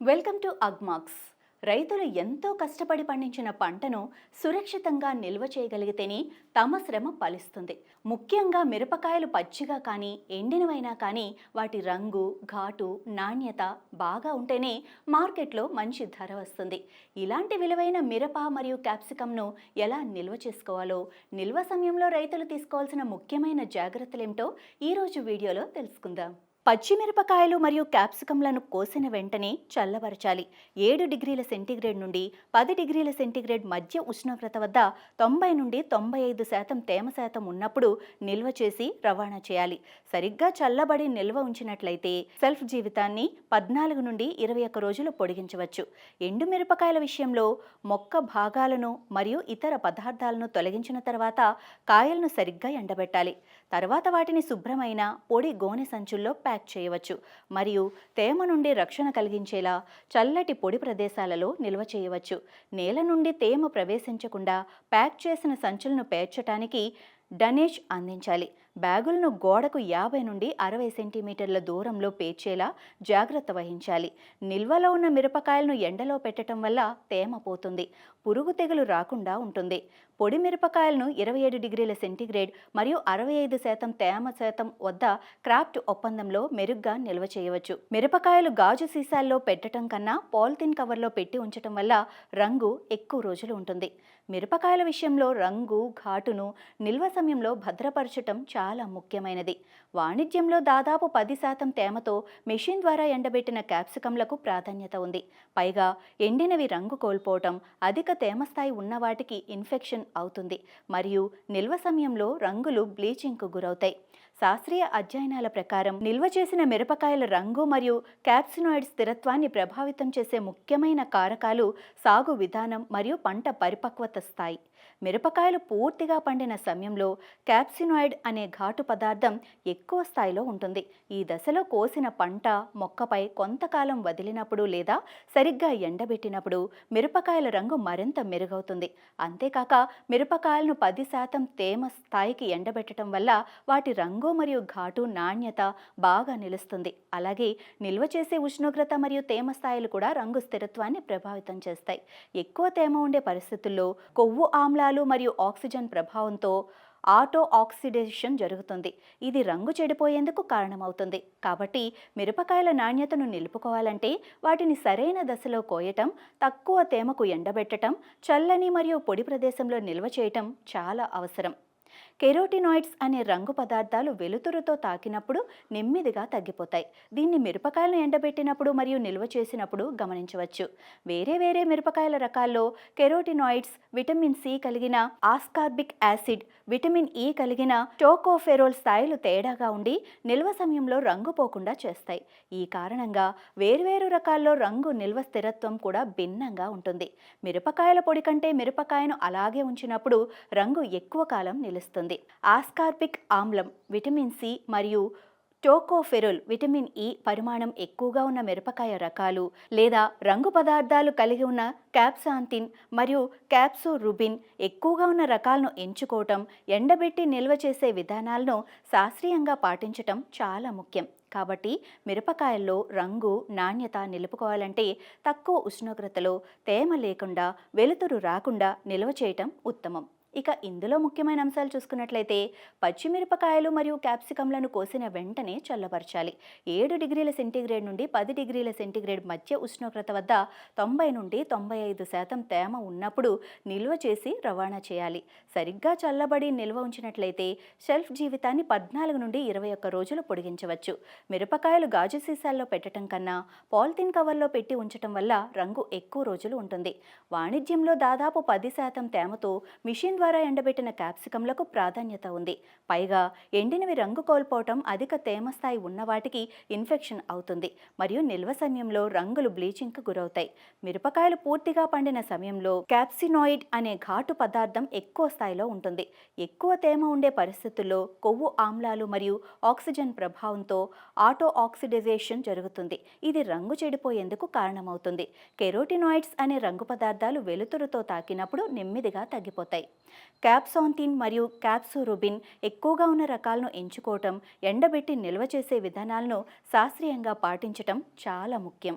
Welcome to Agmax. రైతులు ఎంతో కష్టపడి పండించిన పంటను సురక్షితంగా నిల్వ చేయగలిగితేనే తమ శ్రమ ఫలిస్తుంది. ముఖ్యంగా మిరపకాయలు పచ్చిగా కానీ ఎండినవైనా కానీ వాటి రంగు ఘాటు నాణ్యత బాగా ఉంటేనే మార్కెట్లో మంచి ధర వస్తుంది. ఇలాంటి విలువైన మిరప మరియు క్యాప్సికమ్ను ఎలా నిల్వ చేసుకోవాలో నిల్వ సమయంలో రైతులు తీసుకోవాల్సిన ముఖ్యమైన జాగ్రత్తలేమిటో ఈరోజు వీడియోలో తెలుసుకుందాం. పచ్చిమిరపకాయలు మరియు క్యాప్సికంలను కోసిన వెంటనే చల్లబరచాలి. ఏడు డిగ్రీల సెంటీగ్రేడ్ నుండి పది డిగ్రీల సెంటీగ్రేడ్ మధ్య ఉష్ణోగ్రత వద్ద తొంభై నుండి తొంభై ఐదు శాతం తేమ శాతం ఉన్నప్పుడు నిల్వ చేసి రవాణా చేయాలి. సరిగ్గా చల్లబడి నిల్వ ఉంచినట్లయితే సెల్ఫ్ జీవితాన్ని పద్నాలుగు నుండి ఇరవై ఒక్క రోజులు పొడిగించవచ్చు. ఎండు మిరపకాయల విషయంలో మొక్క భాగాలను మరియు ఇతర పదార్థాలను తొలగించిన తర్వాత కాయలను సరిగ్గా ఎండబెట్టాలి. తర్వాత వాటిని శుభ్రమైన పొడి గోనె సంచుల్లో ప్యాక్ ప్యాక్ చేయవచ్చు. మరియు తేమ నుండి రక్షణ కలిగించేలా చల్లటి పొడి ప్రదేశాలలో నిల్వ చేయవచ్చు. నేల నుండి తేమ ప్రవేశించకుండా ప్యాక్ చేసిన సంచులను పేర్చడానికి డనేష్ అందించాలి. బ్యాగులను గోడకు యాభై నుండి అరవై సెంటీమీటర్ల దూరంలో పేర్చేలా జాగ్రత్త వహించాలి. నిల్వలో ఉన్న మిరపకాయలను ఎండలో పెట్టడం వల్ల తేమ పోతుంది. పురుగు తెగులు రాకుండా ఉంటుంది. పొడి మిరపకాయలను ఇరవై ఏడు డిగ్రీల సెంటీగ్రేడ్ మరియు అరవై ఐదు శాతం తేమ శాతం వద్ద క్రాఫ్ట్ ఒప్పందంలో మెరుగ్గా నిల్వ చేయవచ్చు. మిరపకాయలు గాజు సీసాల్లో పెట్టడం కన్నా పాలిథిన్ కవర్లో పెట్టి ఉంచడం వల్ల రంగు ఎక్కువ రోజులు ఉంటుంది. మిరపకాయల విషయంలో రంగు ఘాటును నిల్వ సమయంలో భద్రపరచటం చాలా చాలా ముఖ్యమైనది. వాణిజ్యంలో దాదాపు పది శాతం తేమతో మెషిన్ ద్వారా ఎండబెట్టిన క్యాప్సికంలకు ప్రాధాన్యత ఉంది. పైగా ఎండినవి రంగు కోల్పోవటం అధిక తేమ స్థాయి ఉన్న వాటికి ఇన్ఫెక్షన్ అవుతుంది. మరియు నిల్వ సమయంలో రంగులు బ్లీచింగ్కు గురవుతాయి. శాస్త్రీయ అధ్యయనాల ప్రకారం నిల్వ చేసిన మిరపకాయల రంగు మరియు క్యాప్సినాయిడ్ స్థిరత్వాన్ని ప్రభావితం చేసే ముఖ్యమైన కారకాలు సాగు విధానం మరియు పంట పరిపక్వత స్థాయి. మిరపకాయలు పూర్తిగా పండిన సమయంలో క్యాప్సినాయిడ్ అనే ఘాటు పదార్థం ఎక్కువ స్థాయిలో ఉంటుంది. ఈ దశలో కోసిన పంట మొక్కపై కొంతకాలం వదిలినప్పుడు లేదా సరిగ్గా ఎండబెట్టినప్పుడు మిరపకాయల రంగు మరింత మెరుగవుతుంది. అంతేకాక మిరపకాయలను పది శాతం తేమ స్థాయికి ఎండబెట్టడం వల్ల వాటి రంగు మరియు ఘాటు నాణ్యత బాగా నిలుస్తుంది. అలాగే నిల్వ చేసే ఉష్ణోగ్రత మరియు తేమ స్థాయిలు కూడా రంగు స్థిరత్వాన్ని ప్రభావితం చేస్తాయి. ఎక్కువ తేమ ఉండే పరిస్థితుల్లో కొవ్వు ఆమ్ల ఆమ్లాలు మరియు ఆక్సిజన్ ప్రభావంతో ఆటో ఆక్సిడేషన్ జరుగుతుంది. ఇది రంగు చెడిపోయేందుకు కారణమవుతుంది. కాబట్టి మిరపకాయల నాణ్యతను నిలుపుకోవాలంటే వాటిని సరైన దశలో కోయటం తక్కువ తేమకు ఎండబెట్టటం చల్లని మరియు పొడి ప్రదేశంలో నిల్వ చేయటం చాలా అవసరం. కెరోటినాయిడ్స్ అనే రంగు పదార్థాలు వెలుతురుతో తాకినప్పుడు నెమ్మదిగా తగ్గిపోతాయి. దీన్ని మిరపకాయలను ఎండబెట్టినప్పుడు మరియు నిల్వ చేసినప్పుడు గమనించవచ్చు. వేరే వేరే మిరపకాయల రకాల్లో కెరోటినాయిడ్స్ విటమిన్ సి కలిగిన ఆస్కార్బిక్ యాసిడ్ విటమిన్ ఈ కలిగిన టోకోఫెరోల్ స్థాయిలు తేడాగా ఉండి నిల్వ సమయంలో రంగు పోకుండా చేస్తాయి. ఈ కారణంగా వేర్వేరు రకాల్లో రంగు నిల్వ స్థిరత్వం కూడా భిన్నంగా ఉంటుంది. మిరపకాయల పొడి కంటే మిరపకాయను అలాగే ఉంచినప్పుడు రంగు ఎక్కువ కాలం నిలుస్తుంది. ఆస్కార్బిక్ ఆమ్లం విటమిన్ సి మరియు టోకోఫెరోల్ విటమిన్ ఇ పరిమాణం ఎక్కువగా ఉన్న మిరపకాయ రకాలు లేదా రంగు పదార్థాలు కలిగి ఉన్న క్యాప్సాంతిన్ మరియు క్యాప్సో రుబిన్ ఎక్కువగా ఉన్న రకాలను ఎంచుకోవటం ఎండబెట్టి నిల్వ చేసే విధానాలను శాస్త్రీయంగా పాటించటం చాలా ముఖ్యం. కాబట్టి మిరపకాయల్లో రంగు నాణ్యత నిలుపుకోవాలంటే తక్కువ ఉష్ణోగ్రతలో తేమ లేకుండా వెలుతురు రాకుండా నిల్వ చేయటం ఉత్తమం. ఇక ఇందులో ముఖ్యమైన అంశాలు చూసుకున్నట్లయితే పచ్చిమిరపకాయలు మరియు క్యాప్సికంలను కోసిన వెంటనే చల్లబరచాలి. ఏడు డిగ్రీల సెంటీగ్రేడ్ నుండి పది డిగ్రీల సెంటీగ్రేడ్ మధ్య ఉష్ణోగ్రత వద్ద తొంభై నుండి తొంభై ఐదు శాతం తేమ ఉన్నప్పుడు నిల్వ చేసి రవాణా చేయాలి. సరిగ్గా చల్లబడి నిల్వ ఉంచినట్లయితే షెల్ఫ్ జీవితాన్ని పద్నాలుగు నుండి ఇరవై ఒక్క రోజులు పొడిగించవచ్చు. మిరపకాయలు గాజు సీసాల్లో పెట్టడం కన్నా పాలిథిన్ కవర్లో పెట్టి ఉంచడం వల్ల రంగు ఎక్కువ రోజులు ఉంటుంది. వాణిజ్యంలో దాదాపు పది శాతం తేమతో మిషన్ ద్వారా ఎండబెట్టిన క్యాప్సికంలకు ప్రాధాన్యత ఉంది. పైగా ఎండినవి రంగు కోల్పోవటం అధిక తేమ స్థాయి ఉన్న వాటికి ఇన్ఫెక్షన్ అవుతుంది. మరియు నిల్వ సమయంలో రంగులు బ్లీచింగ్కు గురవుతాయి. మిరపకాయలు పూర్తిగా పండిన సమయంలో క్యాప్సినాయిడ్ అనే ఘాటు పదార్థం ఎక్కువ స్థాయిలో ఉంటుంది. ఎక్కువ తేమ ఉండే పరిస్థితుల్లో కొవ్వు ఆమ్లాలు మరియు ఆక్సిజన్ ప్రభావంతో ఆటో ఆక్సిడైజేషన్ జరుగుతుంది. ఇది రంగు చెడిపోయేందుకు కారణమవుతుంది. కెరోటినాయిడ్స్ అనే రంగు పదార్థాలు వెలుతురుతో తాకినప్పుడు నెమ్మదిగా తగ్గిపోతాయి. క్యాప్సాంతిన్ మరియు క్యాప్సోరుబిన్ ఎక్కువగా ఉన్న రకాలను ఎంచుకోవటం ఎండబెట్టి నిల్వ చేసే విధానాలను శాస్త్రీయంగా పాటించటం చాలా ముఖ్యం.